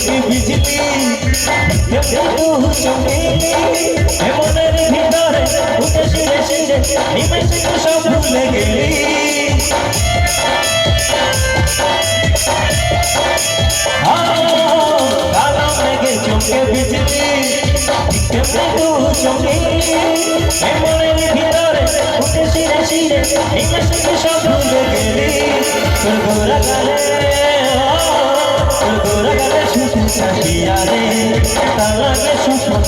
চোখে বিজলি মনের ভিতরে উঠে শিরে শিরে, নিমেষে সব ভুলে গেলি। ভালো লেগে চোখে বিজলি মনের ভিতরে উঠে শিরে সব ভুলে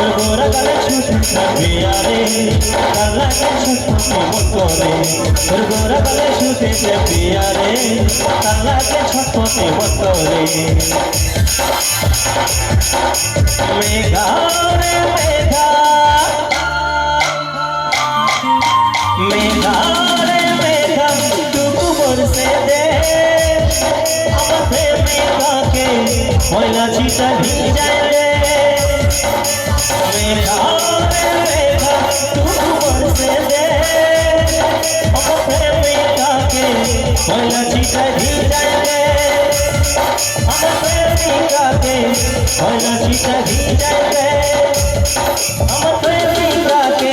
রে গোরা গালে ছুটে চাপিয়া তার লাগে ছুটে মন করে তোর গোরা গালে ছুটে চাপিয়া রে তার লাগে মেঘা রে মেঘা মেঘা রে মেঘা টুকু বরসে দে আমার প্রেমিকাকে ময়লা চিটা ভিজায় রে মেঘা রে মেঘা টুকু বরসে দে আমার প্রেমিকাকে ময়লা চিটা ভিজায় রে আমার প্রেমিকাকে ময়লা চিটা ভিজায় রে আমার প্রেমিকাকে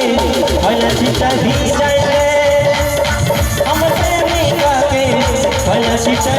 ময়লা চিটা